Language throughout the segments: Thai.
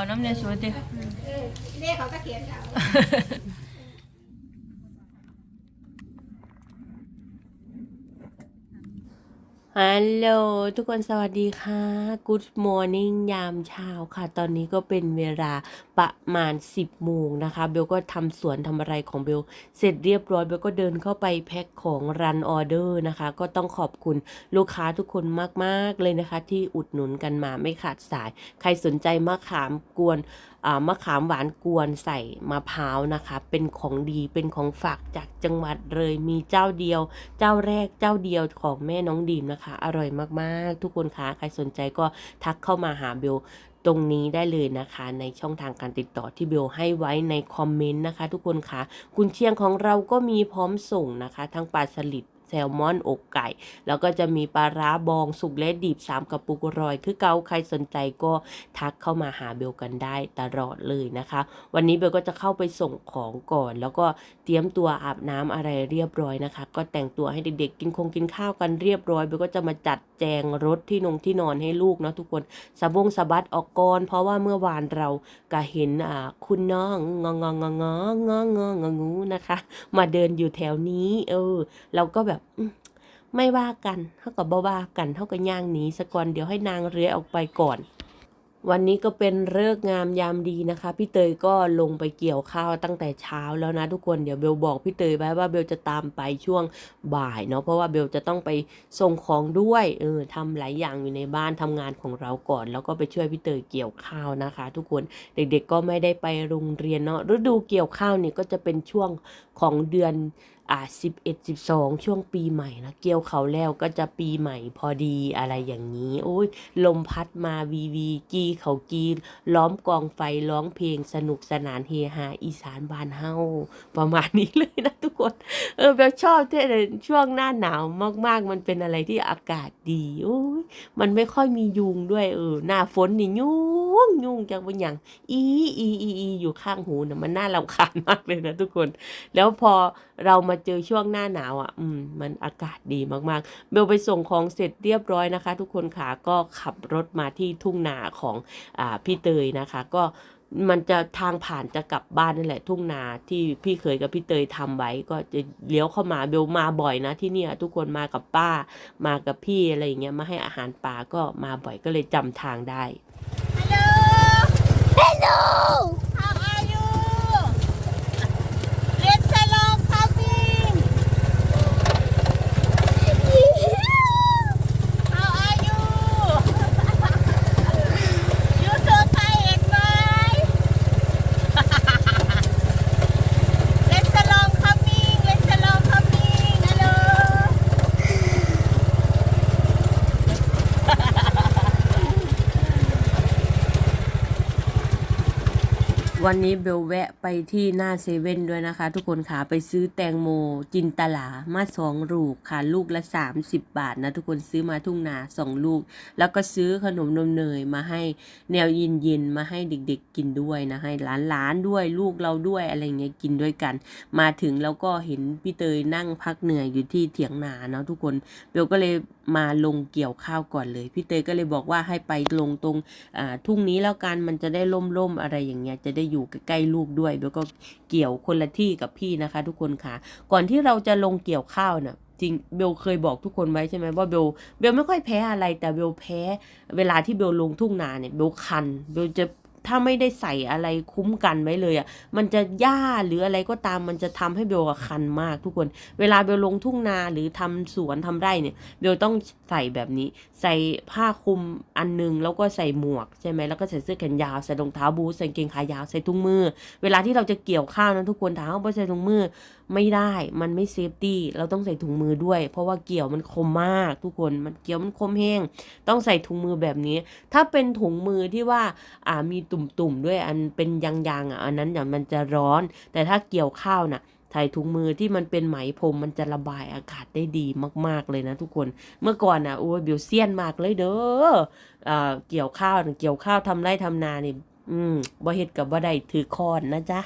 ขอน้ำเนยสวยดิเรียกเขาตะเขียนเขา ฮัลโหลทุกคนสวัสดีค่ะ Good Morning ยามเช้าค่ะ ตอนนี้ก็เป็นเวลาประมาณ 10โมงนะคะ เบลก็ทำสวนทำอะไรของเบล เสร็จเรียบร้อย เบลก็เดินเข้าไปแพ็คของรันออเดอร์นะคะ ก็ต้องขอบคุณลูกค้าทุกคนมากๆเลยนะคะ ที่อุดหนุนกันมาไม่ขาดสาย ใครสนใจมะขามกวนอ่ามะขามหวานกวนใส่มะพร้าวนะคะ เป็นของดีเป็นของฝากจากจังหวัดเลยมีเจ้าเดียว เจ้าแรกเจ้าเดียวของแม่น้องดีมนะคะอร่อยมากๆ ทุกคนคะใครสนใจก็ทักเข้ามาหาเบลตรงนี้ได้เลยนะคะในช่องทางการติดต่อที่เบลให้ไว้ในคอมเมนต์นะคะ ทุกคนคะกุนเชียงของเราก็มีพร้อมส่งนะคะ ทั้งปลาสลิด แซลมอนอกไก่ แล้วก็จะมีปลาร้าบองสุกและดิบสามกระปุกรอย คือเกาใครสนใจก็ทักเข้ามาหาเบลกันได้ตลอดเลยนะคะ วันนี้เบลก็จะเข้าไปส่งของก่อน แล้วก็เตรียมตัวอาบน้ำอะไรเรียบร้อยนะคะ ก็แต่งตัวให้เด็กๆกินคงกินข้าวกันเรียบร้อยเบลก็จะมาจัด แจงรถที่นงที่นอนให้ลูกเนาะทุกคนสะบงสะบัดออกก่อนเพราะว่าเมื่อวานเราก็เห็นอ่าคุณน้องงองงองงองงองงองงูนะคะ มาเดินอยู่แถวนี้เออเราก็แบบไม่ว่ากันเท่ากับบ่ว่ากันเท่ากับย่างหนีสะก่อนเดี๋ยวให้นางเรือออกไปก่อน วันนี้ก็เป็นเลิกงามยามดีนะคะ พี่เตยก็ลงไปเกี่ยวข้าวตั้งแต่เช้าแล้วนะทุกคนเดี๋ยวเบลบอกพี่เตยไว้ว่าเบลจะตามไปช่วงบ่ายเนาะเพราะว่าเบลจะต้องไปส่งของด้วยเออทำหลายอย่างอยู่ในบ้านทำงานของเราก่อน แล้วก็ไปช่วยพี่เตยเกี่ยวข้าวนะคะ ทุกคนเด็กๆก็ไม่ได้ไปโรงเรียนเนาะฤดูเกี่ยวข้าวนี่ก็จะเป็นช่วงของเดือน อ่าสิบเอ็ดสิบสองช่วงปีใหม่นะเกี่ยวเขาแล้วก็จะปีใหม่พอดีอะไรอย่างนี้ โอ้ยลมพัดมาวีวีกีเขากีล้อมกองไฟร้องเพลงสนุกสนานเฮฮาอีสานบานเฮาประมาณนี้เลยนะทุกคน เออแบบชอบเที่ช่วงหน้าหนาวมากๆ มันเป็นอะไรที่อากาศดีโอ้ยมันไม่ค่อยมียุงด้วยเออหน้าฝนนี่ยุง ยุ่งจังเป็นอย่างอีอีอีอีอยู่ข้างหูนะมันน่ารำคาญมากเลยนะทุกคน แล้วพอเรามาเจอช่วงหน้าหนาวอะ อืม มันอากาศดีมากๆ เบลไปส่งของเสร็จเรียบร้อยนะคะ ทุกคนค่ะก็ขับรถมาที่ทุ่งนาของอ่าพี่เตยนะคะ ก็มันจะทางผ่านจะกลับบ้านนั่นแหละ ทุ่งนาที่พี่เคยกับพี่เตยทำไว้ ก็จะเลี้ยวเข้ามาเบลมาบ่อยนะที่เนี่ย ทุกคนมากับป้า มากับพี่อะไรอย่างเงี้ยมาให้อาหารปลาก็มาบ่อยก็เลยจำทางได้ Hello วันนี้เบลแวะไปที่หน้าเซเว่นด้วยนะคะ ทุกคนค่ะไปซื้อแตงโมจินตลามาสองลูกค่ะลูกละ 30 บาทนะทุกคนซื้อมาทุ่งนาสองลูก แล้วก็ซื้อขนมนมเนยมาให้แนวเย็นๆมาให้เด็กๆกินด้วยนะให้หลานๆด้วยลูกเราด้วยอะไรเงี้ยกินด้วยกัน มาถึงแล้วก็เห็นพี่เตยนั่งพักเหนื่อยอยู่ที่เถียงนาเนาะทุกคนเบลก็เลยมาลงเกี่ยวข้าวก่อนเลยพี่เตยก็เลยบอกว่าให้ไปลงตรงอ่าทุ่งนี้แล้วกันมันจะได้ล่มๆอะไรอย่างเงี้ยจะได้อยู่ใกล้ๆลูกด้วยเบลก็เกี่ยวคนละที่กับพี่นะคะ ทุกคนค่ะ ก่อนที่เราจะลงเกี่ยวข้าวน่ะจริงเบลเคยบอกทุกคนไว้ใช่ไหมว่าเบลเบลไม่ค่อยแพ้อะไรแต่เบลแพ้ เวลาที่เบลลงทุ่งนาเนี่ยเบลคันเบลจะ ถ้าไม่ได้ใส่อะไรคุ้มกันไว้เลยอะ มันจะหญ้าหรืออะไรก็ตามมันจะทำให้เบลอะคันมากทุกคน เวลาเบลลงทุ่งนาหรือทำสวนทำไร่เนี่ย เบลต้องใส่แบบนี้ ใส่ผ้าคลุมอันหนึง แล้วก็ใส่หมวกใช่ไหมแล้วก็ใส่เสื้อแขนยาว ใส่รองเท้าบูทใส่กางเกงขายาว ใส่ถุงมือ เวลาที่เราจะเกี่ยวข้าวนะทุกคนถามว่าไม่ใส่ถุงมือ ไม่ได้มันไม่เซฟตี้เราต้องใส่ถุงมือด้วย เพราะว่าเกี่ยวมันคมมากทุกคนมันเกี่ยวมันคมแห้ง ต้องใส่ถุงมือแบบนี้ ถ้าเป็นถุงมือที่ว่าอ่ามีตุ่มๆด้วยอันเป็นยางๆอะอันนั้นเดี๋ยวมันจะร้อน แต่ถ้าเกี่ยวข้าวน่ะใส่ถุงมือที่มันเป็นไหมพรมมันจะระบายอากาศได้ดีมาก ๆเลยนะทุกคน เมื่อก่อนอะโอ้ยเบียวเซียนมากเลยเด้ออ่าเกี่ยวข้าวเกี่ยวข้าวทำไร่ทำนาเนี่ยอืมบ่เฮ็ดกับบ่ได้ถือคอนนะจ๊ะ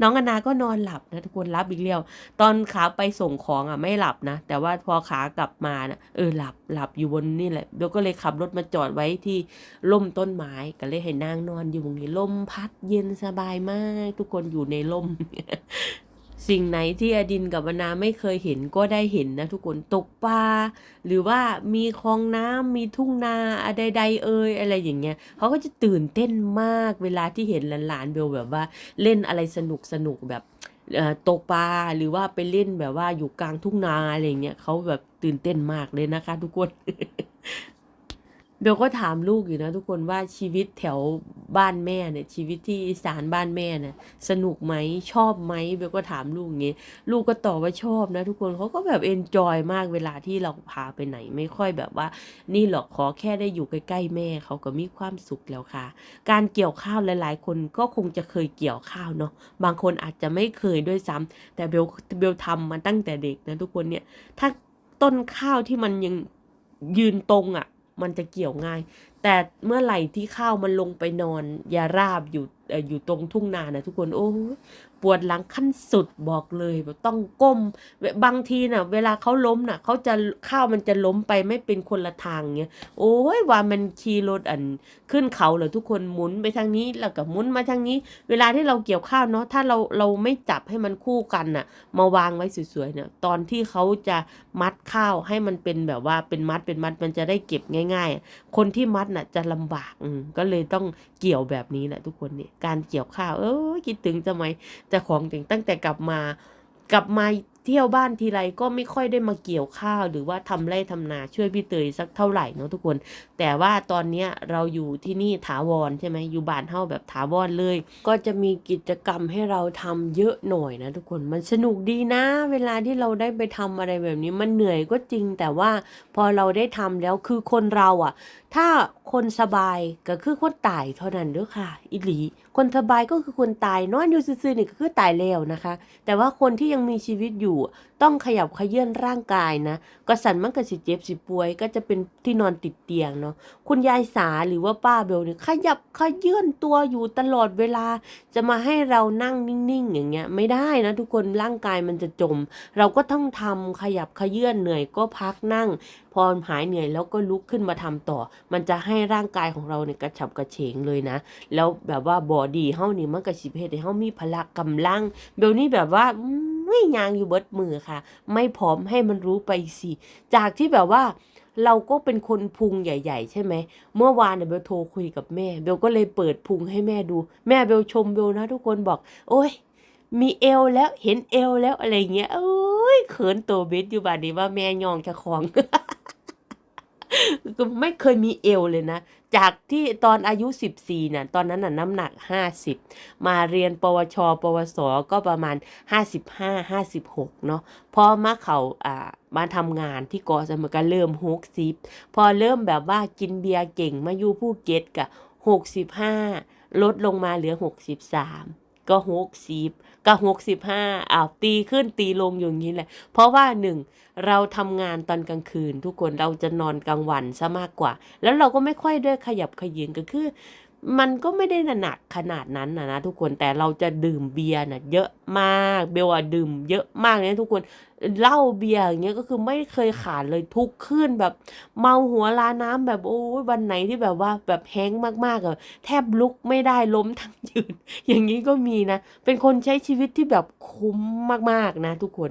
น้องอนาก็นอนหลับนะทุกคนรับอีกแล้วตอนขาไปส่งของอะไม่หลับนะ แต่ว่าพอขากลับมานะเออหลับหลับอยู่บนนี่แหละเบลก็เลยขับรถมาจอดไว้ที่ร่มต้นไม้ก็เลยให้นางนอนอยู่ตรงนี้ลมพัดเย็นสบายมาก ทุกคนอยู่ในร่ม สิ่งไหนที่อดินกับอนาไม่เคยเห็นก็ได้เห็นนะทุกคนตกปลาหรือว่ามีคลองน้ำมีทุ่งนาอะไรใดๆเอ่ยอะไรอย่างเงี้ยเขาก็จะตื่นเต้นมากเวลาที่เห็นหลานๆเบลแบบว่าเล่นอะไรสนุกสนุกแบบตกปลาหรือว่าไปเล่นแบบว่าอยู่กลางทุ่งนาอะไรอย่างเงี้ยเขาแบบตื่นเต้นมากเลยนะคะ ทุกคนเบลก็ถามลูกอยู่นะทุกคนว่าชีวิตแถว บ้านแม่เนี่ยชีวิตที่อีสานบ้านแม่เนี่ยสนุกไหมชอบไหมเบลก็ถามลูกอย่างงี้ลูกก็ตอบว่าชอบนะ ทุกคนเขาก็แบบเอนจอยมากเวลาที่เราพาไปไหนไม่ค่อยแบบว่า นี่หรอกขอแค่ได้อยู่ใกล้ๆแม่เขาก็มีความสุขแล้วค่ะ การเกี่ยวข้าวหลาย ๆ คนก็คงจะเคยเกี่ยวข้าวเนาะบางคนอาจจะไม่เคยด้วยซ้ำแต่เบลเบลทำมาตั้งแต่เด็กนะทุกคนเนี่ยถ้าต้นข้าวที่มันยังยืนตรงอะ่ะมันจะเกี่ยวง่ายแต่เมื่อไหร่ที่ข้าวมันลงไปนอนยาราบอยู่เอออยู่ตรงทุ่งนานะทุกคนโอ้ปวดหลังขั้นสุดบอกเลยแบบต้องก้มบางทีน่ะ เวลาเขาล้มน่ะเขาจะข้าวมันจะล้มไปไม่เป็นคนละทางเงี้ยโอ้ยว่ามันขี่รถอันขึ้นเขาเลยทุกคนหมุนไปทางนี้แล้วก็หมุนมาทางนี้ เวลาที่เราเกี่ยวข้าวเนาะถ้าเราเราไม่จับให้มันคู่กันน่ะ มาวางไว้สวยๆเนี่ยตอนที่เขาจะมัดข้าวให้มันเป็นแบบว่าเป็นมัดเป็นมัดมันจะได้เก็บง่าย ๆ คนที่มัดน่ะจะลำบากอืก็เลยต้องเกี่ยวแบบนี้แหละทุกคนเนี่ยการเกี่ยวข้าว เออคิดถึงจะไหมแต่ของถึงตั้งแต่กลับมากลับมาเที่ยวบ้านทีไรก็ไม่ค่อยได้มาเกี่ยวข้าว หรือว่าทำไร่ทำนาช่วยพี่เตยสักเท่าไหร่เนาะทุกคน แต่ว่าตอนเนี้ยเราอยู่ที่นี่ถาวรใช่ไหมอยู่บ้านเฮาแบบถาวรเลย ก็จะมีกิจกรรมให้เราทำเยอะหน่อยนะทุกคนมันสนุกดีนะ เวลาที่เราได้ไปทำอะไรแบบนี้มันเหนื่อยก็จริง แต่ว่าพอเราได้ทำแล้วคือคนเราอะ ถ้า คนสบายก็คือคนตายเท่านั้นเด้อค่ะ อิหลี คนสบายก็คือคนตายนอนอยู่ซื่อๆนี่ก็คือตายแล้วนะคะ แต่ว่าคนที่ยังมีชีวิตอยู่ต้องขยับขยื่นร่างกายนะก็สันมันก็สิเจ็บสิป่วย ก็จะเป็นที่นอนติดเตียงเนาะคุณยายสาหรือว่าป้าเบลเนี่ยขยับขยื่นตัวอยู่ตลอดเวลา จะมาให้เรานั่งนิ่งๆ อย่างเงี้ย ไม่ได้นะทุกคนร่างกายมันจะจม เราก็ต้องทำขยับขยื่นเหนื่อยก็พักนั่ง พอหายเหนื่อยแล้วก็ลุกขึ้นมาทำต่อ มันจะให้ร่างกายของเราเนี่ยกระฉับกระเฉงเลยนะ แล้วแบบว่าบอดีเฮานี่มันก็สิเฮ็ดให้เฮามีพละกำลังเบลนี่แบบว่าไม่ยางอยู่เบิดมือค่ะ ไม่พร้อมให้มันรู้ไปสิ จากที่แบบว่าเราก็เป็นคนพุงใหญ่ ๆ ใช่ไหม เมื่อวานเนี่ยเบลโทรคุยกับแม่ เบลก็เลยเปิดพุงให้แม่ดู แม่เบลชมเบลนะทุกคนบอก โอ้ย มีเอวแล้วเห็นเอวแล้วอะไรเงี้ยเอ้ยเขินตัวเบ็ดอยู่บาดนี้ว่าแม่ยองจะของ ก็ไม่เคยมีเอวเลยนะ จากที่ตอนอายุ 14น่ะตอนนั้นน่ะน้ำหนัก 50 มาเรียนปวช ปวส ก็ประมาณ 55 56 เนาะพอมาเขาอ่ามาทำงานที่กาะสมุยก็เริ่ม60พอเริ่มแบบว่ากินเบียร์เก่งมาอยู่ภูเก็ตกะ65 ลดลงมาเหลือ 63 ก็หกสิบก็หกสิบห้าอ้าวตีขึ้นตีลงอย่างนี้แหละ เพราะว่าหนึ่งเราทำงานตอนกลางคืน ทุกคนเราจะนอนกลางวันซะมากกว่า แล้วเราก็ไม่ค่อยได้ขยับขยืนก็คือ มันก็ไม่ได้หนักขนาดนั้นนะนะทุกคนแต่เราจะดื่มเบียร์น่ะเยอะมากเบล่ะดื่มเยอะมากเลยนะทุกคนเหล้าเบียร์อย่างเงี้ยก็คือไม่เคยขาดเลยทุกคืนแบบ เมาหัวลาน้ำแบบโอ้ยวันไหนที่แบบว่าแบบแห้งมากๆอะแทบลุกไม่ได้ล้มทั้งยืน อย่างนี้ก็มีนะ เป็นคนใช้ชีวิตที่แบบคุ้มมากๆนะ ทุกคน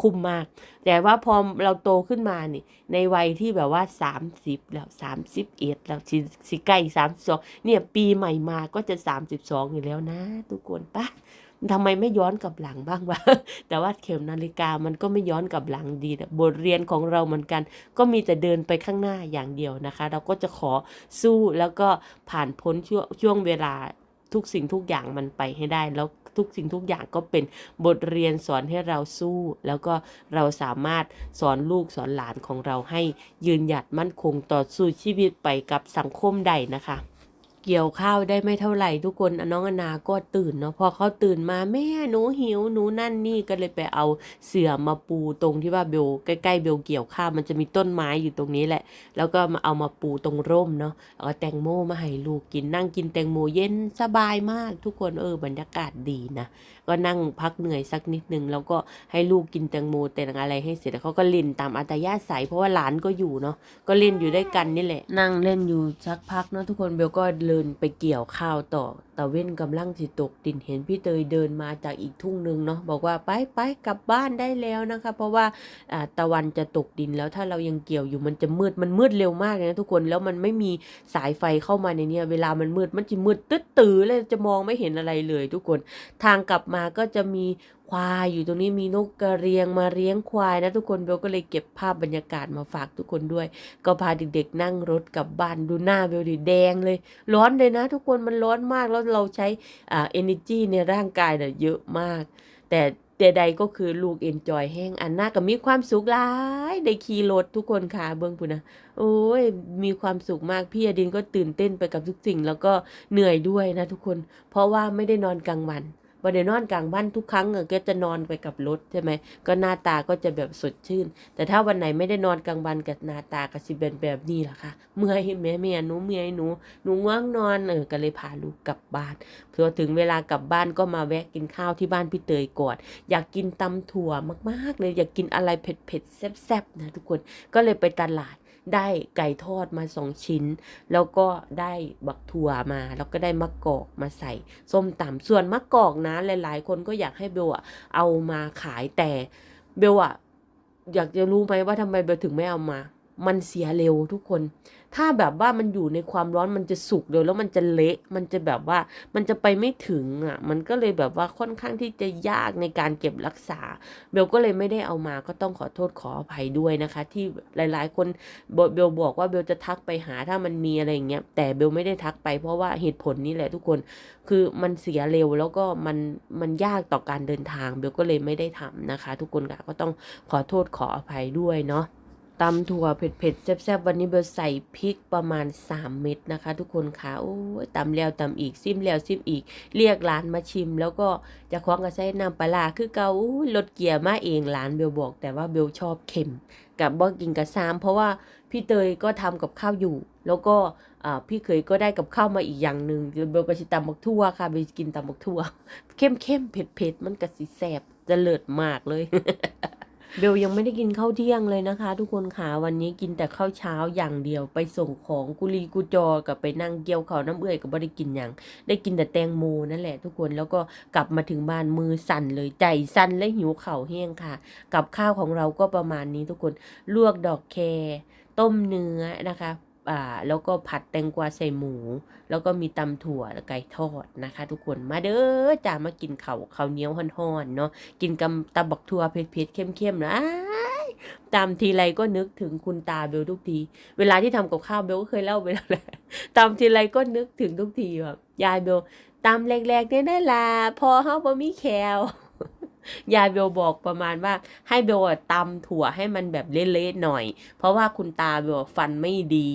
คุ้มมาก แต่ว่าพอเราโตขึ้นมานี่ ในวัยที่แบบว่า30แล้ว31แล้วสิสิใกล้32เนี่ยปีใหม่มาก็จะ32อยู่แล้วนะ ทุกคนปะ ทำไมไม่ย้อนกลับหลังบ้างวะแต่ว่าเข็มนาฬิกามันก็ไม่ย้อนกลับหลังดีนะบทเรียนของเราเหมือนกัน ก็มีแต่เดินไปข้างหน้าอย่างเดียวนะคะ เราก็จะขอสู้แล้วก็ผ่านพ้นช่วงช่วงเวลาทุกสิ่งทุกอย่างมันไปให้ได้ แล้วทุกสิ่งทุกอย่างก็เป็นบทเรียนสอนให้เราสู้ แล้วก็เราสามารถสอนลูกสอนหลานของเราให้ยืนหยัดมั่นคงต่อสู้ชีวิตไปกับสังคมใดนะคะ เกี่ยวข้าวได้ไม่เท่าไหร่ทุกคนน้องอนาก็ตื่นเนาะพอเขาตื่นมาแม่หนูหิวหนูนั่นนี่ก็เลยไปเอาเสื่อมาปูตรงที่ว่าเบลใกล้ๆเบลเกี่ยวข้าวมันจะมีต้นไม้อยู่ตรงนี้แหละ แล้วก็มาเอามาปูตรงร่มเนาะแล้วก็แตงโมมาให้ลูกกินนั่งกินแตงโมเย็นสบายมากทุกคนเออบรรยากาศดีนะ ก็นั่งพักเหนื่อยสักนิดนึงแล้วก็ให้ลูกกินแตงโมแต่งอะไรให้เสร็จแล้วเขาก็เล่นตามอัตยาศัยเพราะว่าหลานก็อยู่เนาะก็เล่นอยู่ด้วยกันนี่แหละ นั่งเล่นอยู่สักพักเนาะทุกคนเบลก็เดินไปเกี่ยวข้าวต่อตะเว้นกำลังสิตกดินเห็นพี่เตยเดินมาจากอีกทุ่งหนึ่งเนาะบอกว่าไปไปกลับบ้านได้แล้วนะคะ เพราะว่าตะวันจะตกดินแล้วถ้าเรายังเกี่ยวอยู่มันจะมืดมันมืดเร็วมากเลยนะทุกคนแล้วมันไม่มีสายไฟเข้ามาในเนี้ยเวลามันมืดมันจะมืดตึ๊ดตื้อเลยจะมองไม่เห็นอะไรเลย ทุกคนทางกลับมาก็จะมีควายอยู่ตรงนี้มีนกกระเรียงมาเลี้ยงควายนะทุกคนเบลก็เลยเก็บภาพบรรยากาศมาฝากทุกคนด้วย ก็พาเด็กๆนั่งรถกลับบ้านดูหน้าเบลดิแดงเลย ร้อนเลยนะ ทุกคนมันร้อนมากแล้วเราใช้อ่า energy ในร่างกายเนี่ยเยอะมาก แต่แต่ใดก็คือลูกเอนจอยแห้งอันน่าก็มีความสุขหลายได้ขี่รถทุกคนค่ะเบิ้องปุ่นนะโอ้ยมีความสุขมากพี่อดินก็ตื่นเต้นไปกับทุกสิ่ง แล้วก็เหนื่อยด้วยนะทุกคน เพราะว่าไม่ได้นอนกลางวัน พอไดนอนกลางวันทุกครั้งเออก็จะนอนไปกับรถใช่ไหมก็หน้าตาก็จะแบบสดชื่น แต่ถ้าวันไหนไม่ได้นอนกลางวันกับหน้าตาก็สิเป็นแบบนี้แหละค่ะ เมื่อยแม่แม่หนูเมื่อยหนูหนูง่วงนอนเออก็เลยพาลูกกลับบ้านพอถึงเวลากลับบ้านก็มาแวะกินข้าวที่บ้านพี่เตยก่อนอยากกินตำถั่วมากๆเลยอยากกินอะไรเผ็ดๆแซ่บๆนะทุกคนก็เลยไปตลาด ได้ไก่ทอดมาสองชิ้น แล้วก็ได้บักถั่วมา แล้วก็ได้มะกอกมาใส่ส้มตำส่วนมะกอกนะหลาย ๆ คนก็อยากให้เบลอะเอามาขายแต่เบลอะอยากจะรู้ไหมว่าทำไมเบลถึงไม่เอามา มันเสียเร็วทุกคน ถ้าแบบว่ามันอยู่ในความร้อนมันจะสุกเร็วแล้วมันจะเละ มันจะแบบว่า มันจะไปไม่ถึงอะ มันก็เลยแบบว่าค่อนข้างที่จะยากในการเก็บรักษา เบลก็เลยไม่ได้เอามาก็ต้องขอโทษขออภัยด้วยนะคะ ที่หลายๆ คนบอกเบลบอกว่าเบลจะทักไปหาถ้ามันมีอะไรอย่างเงี้ย แต่เบลไม่ได้ทักไปเพราะว่าเหตุผลนี้แหละทุกคน คือมันเสียเร็วแล้วก็มันมันยากต่อการเดินทาง เบลก็เลยไม่ได้ทำนะคะ ทุกคนก็ต้องขอโทษขออภัยด้วยเนาะ ตำถั่วเผ็ดๆแซ่บๆวันนี้เบลใส่พริกประมาณ 3 เม็ดนะคะ ทุกคนค่ะโอ้ยตำแล้วตำอีกซิมแล้วซิมอีก เรียกร้านมาชิม แล้วก็จะคว้างกระใช้น้ำปลาคือเกาลดเกียร์มาเองร้านเบลบอก แต่ว่าเบลชอบเค็ม กับบ่กินกับซามเพราะว่าพี่เตยก็ทำกับข้าวอยู่ แล้วก็พี่เคยก็ได้กับข้าวมาอีกอย่างหนึ่งเบลก็ชิตำบักทั่วค่ะเบลกินตำบักทั่วเข้มเข้มๆเผ็ดเผ็ดๆมันกระสิแสบจะเลิศมากเลย เบลยังไม่ได้กินข้าวเที่ยงเลยนะคะ ทุกคนค่ะวันนี้กินแต่ข้าวเช้าอย่างเดียวไปส่งของกุลีกุจอกับไปนั่งเกี่ยวเขาน้ำเอื่อยก็ไม่ได้กินอย่าง ได้กินแต่แตงโมนั่นแหละ ทุกคนแล้วก็กลับมาถึงบ้านมือสั่นเลยใจสั่นและหิวเข่าแห้งค่ะ กับข้าวของเราก็ประมาณนี้ทุกคนลวกดอกแครต้มเนื้อนะคะ อ่าแล้วก็ผัดแตงกวาใส่หมู แล้วก็มีตำถั่วและไก่ทอดนะคะ ทุกคนมาเด้อจ้ามากินเข้าวข้าเนี้ยวห่อนๆเนาะกินกับตำบักถั่วเผ็ดๆเข้มๆนะอ้ายตามทีไรก็นึกถึงคุณตาเบลทุกที เวลาที่ทำกับข้าวเบลก็เคยเล่าไปแล้วแหละตามทีไรก็นึกถึงทุกทีแบบยายเบลตามแรกๆเนี่ยนั่นล่ะพอเฮาบ่มีแคล ยายเบลบอกประมาณว่าให้เบลตำถั่วให้มันแบบเละๆหน่อย เพราะว่าคุณตาเบลฟันไม่ดี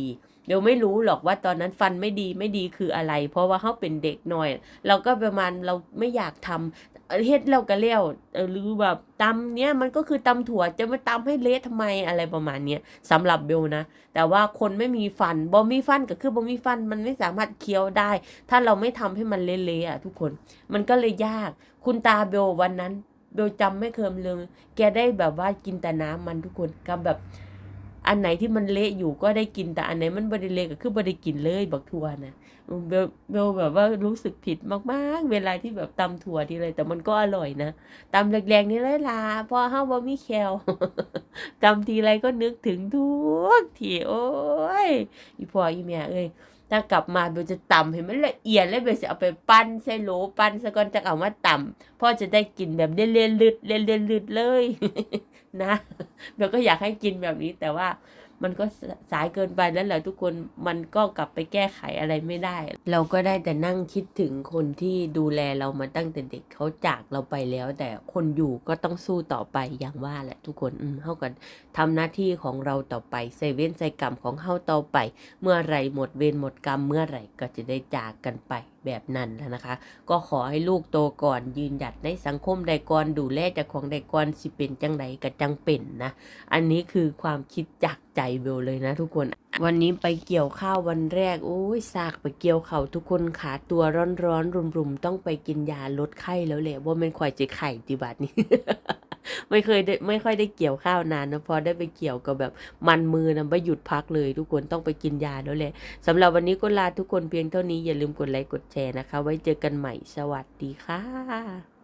เบลไม่รู้หรอกว่าตอนนั้นฟันไม่ดีไม่ดีคืออะไร เพราะว่าเขาเป็นเด็กหน่อย เราก็ประมาณเราไม่อยากทำเออเฮ็ดแล้วก็เลี้ยวหรือแบบตำเนี้ยมันก็คือตำถั่วจะมาตำให้เละทำไมอะไรประมาณเนี้ยสำหรับเบลนะ แต่ว่าคนไม่มีฟันบ่มีฟันก็คือบ่มีฟันมันไม่สามารถเคี้ยวได้ ถ้าเราไม่ทำให้มันเละๆอะทุกคน มันก็เลยยาก คุณตาเบลวันนั้น เบลจำไม่เคยลืมแกได้แบบว่ากินแต่น้ำมันทุกคนกับแบบ อันไหนที่มันเละอยู่ก็ได้กินแต่อันไหนมันบริเละก็คือบริกินเลยบักทัวนะเบลเบลแบบว่ารู้สึกผิดมากๆ เวลาที่แบบตำถั่วทีไรแต่มันก็อร่อยนะตำแรงๆนี่เลยล่ะพอเฮาบ่มีแคลตำทีไรก็นึกถึงทุกทีโอ้ยอีพ่ออีแม่เอ้ย ถ้ากลับมาเบลจะตำให้มันละเอียดแล้วเบลจะเอาไปปั้นใส่โหลปั้นซะก่อนจะเอามาตำพ่อจะได้กินแบบเลี่ยนๆลืดเลี่ยนๆลืดเลยนะเบลก็อยากให้กินแบบนี้แต่ว่า มันก็สายเกินไปแล้วแหละทุกคนมันก็กลับไปแก้ไขอะไรไม่ได้ เราก็ได้แต่นั่งคิดถึงคนที่ดูแลเรามาตั้งแต่เด็กเขาจากเราไปแล้ว แต่คนอยู่ก็ต้องสู้ต่อไปอย่างว่าแหละทุกคนอืมเท่ากันทำหน้าที่ของเราต่อไปใส่เว้นใส่กรรมของเฮาต่อไป เมื่อไรหมดเวรหมดกรรมเมื่อไรก็จะได้จากกันไปแบบนั้นแล้วนะคะ ก็ขอให้ลูกโตก่อนยืนหยัดในสังคมใดก่อนดูแลจากของใดก่อนสิเป็นจังใดก็จังเป็นนะ อันนี้คือความคิดจากใจเบลเลยนะทุกคนวันนี้ไปเกี่ยวข้าววันแรก โอ้ยซากไปเกี่ยวเขาทุกคนขาตัวร้อนๆรุมๆ ต้องไปกินยาลดไข้แล้วแหละว่ามันควายจะไข่ติบัดนี้ ไม่เคยได้ไม่ค่อยได้เกี่ยวข้าวนานนะพอได้ไปเกี่ยวกับแบบมันมือนะไม่หยุดพักเลย ทุกคนต้องไปกินยาแล้วแหละสำหรับวันนี้ก็ลาทุกคนเพียงเท่านี้อย่าลืมกดไลค์กดแชร์นะคะ ไว้เจอกันใหม่สวัสดีค่ะ